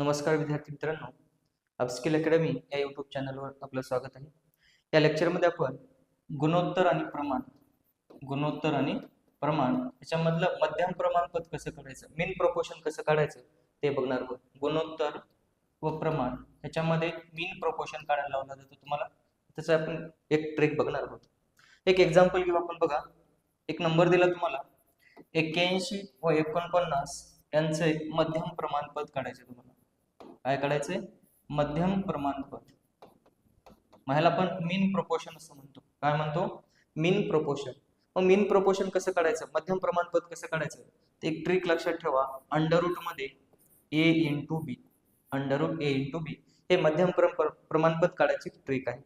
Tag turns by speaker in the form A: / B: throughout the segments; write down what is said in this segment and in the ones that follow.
A: नमस्कार विद्यार्थी मित्रांनो. अपस्किल अकॅडमी या यूट्यूब चॅनलवर आपलं स्वागत आहे. या लेक्चरमध्ये आपण गुणोत्तर आणि प्रमाण गुणोत्तर आणि प्रमाण याच्यामधलं मध्यम प्रमाणपद कसं काढायचं मेन प्रपोर्शन कसं काढायचं ते बघणार आहोत. गुणोत्तर व प्रमाण ह्याच्यामध्ये मीन प्रपोर्शन काढायला लावला जातो तुम्हाला. त्याचा आपण एक ट्रिक बघणार आहोत. एक एक्झाम्पल घेऊ आपण बघा. एक नंबर दिला तुम्हाला. एक्क्याऐंशी व एकोणपन्नास यांचं एक मध्यम प्रमाणपद काढायचे तुम्हाला. काय काढायचंय? मध्यम प्रमाणपद मग ह्याला आपण मीन प्रपोशन असं म्हणतो. काय म्हणतो? मीन प्रपोशन मग मीन प्रपोशन कसं काढायचं? मध्यम प्रमाणपद कसं काढायचं? ते एक ट्रिक लक्षात ठेवा. अंडररूटमध्ये A into B under A A into B हे मध्यम प्रमाणपद काढायची ट्रिक आहे.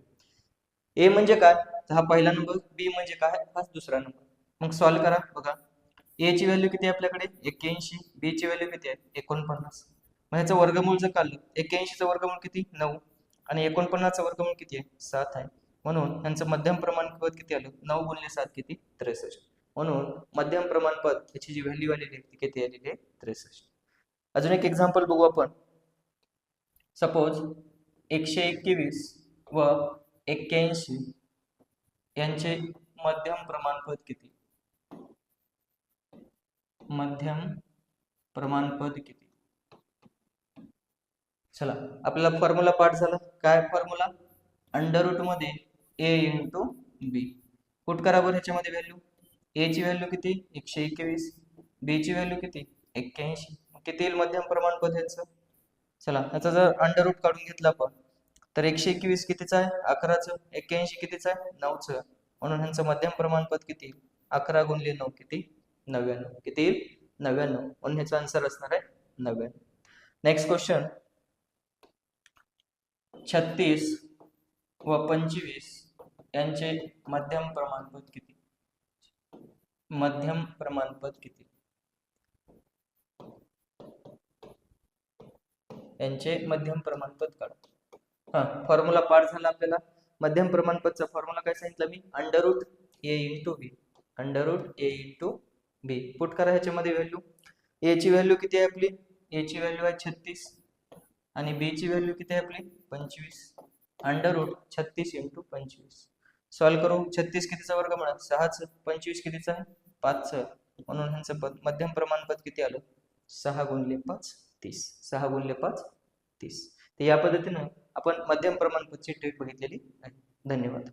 A: ए म्हणजे काय? हा पहिला नंबर बी म्हणजे काय? हा दुसरा नंबर मग सॉल्व करा बघा. ए ची व्हॅल्यू किती आहे आपल्याकडे? एक्क्याऐंशी. बी ची व्हॅल्यू किती आहे? एकोणपन्नास. मग ह्याचं वर्गमूळ जर काढलं एक्क्याऐंशीचं वर्गमूळ किती? नऊ. आणि एकोणपन्नासचं वर्गमूळ किती आहे? सात आहे. म्हणून यांचं मध्यम प्रमाणपद किती आलं? नऊ गुणले सात किती? त्रेसष्ट. म्हणून मध्यम प्रमाणपद याची जी व्हॅल्यू आलेली आहे ती किती आलेली आहे? त्रेसष्ट. अजून एक एक्झाम्पल बघू आपण. सपोज एकशे एकवीस व एक्क्याऐंशी यांचे मध्यम प्रमाणपद किती? मध्यम प्रमाणपद किती? चला आपल्याला फॉर्म्युला पाठ झाला. काय फॉर्म्युला अंडर रूटमध्ये ए इंटू बी पुट करा बरं ह्याच्यामध्ये व्हॅल्यू ए ची व्हॅल्यू किती? एकशे एकवीस. बी ची व्हॅल्यू किती? एक्क्याऐंशी. किती येईल मध्यम प्रमाणपद ह्याचं? चला ह्याचा जर अंडर रूट काढून घेतला आपण तर एकशे एकवीस कितीचं आहे? अकराचं. एक्क्याऐंशी कितीचं आहे? नऊचं. म्हणून ह्यांचं मध्यम प्रमाणपद किती? अकरा गुणले नऊ किती? नव्याण्णव. किती येईल? नव्याण्णव. म्हणून ह्याचा आन्सर असणार आहे नव्याण्णव. नेक्स्ट क्वेश्चन छत्तीस व पंचवीस यांचे मध्यम प्रमाणपद किती? मध्यम प्रमाणपद किती? यांचे मध्यम प्रमाणपद काढा. हा फॉर्म्युला पाठ झाला आपल्याला. मध्यम प्रमाणपदचा फॉर्म्युला काय सांगितलं मी? Under root A into B under root A into B put करा ह्याच्यामध्ये व्हॅल्यू ए ची व्हॅल्यू किती आहे आपली? ए ची व्हॅल्यू आहे छत्तीस. आणि बी ची व्हॅल्यू किती आहे आपली? पंचवीस. अंडर रूट छत्तीस इंटू पंचवीस. सॉल्व करू? छत्तीस कितीचा वर्ग म्हणा? सहाच. पंचवीस कितीचा? आहे पाचचं म्हणून ह्यांचं पद मध्यम प्रमाणपद किती आलं? सहा गुणले पाच तीस. सहा गुणले पाच तीस. तर या पद्धतीनं आपण मध्यम प्रमाणपदची ट्रिक बघितलेली आहे. धन्यवाद.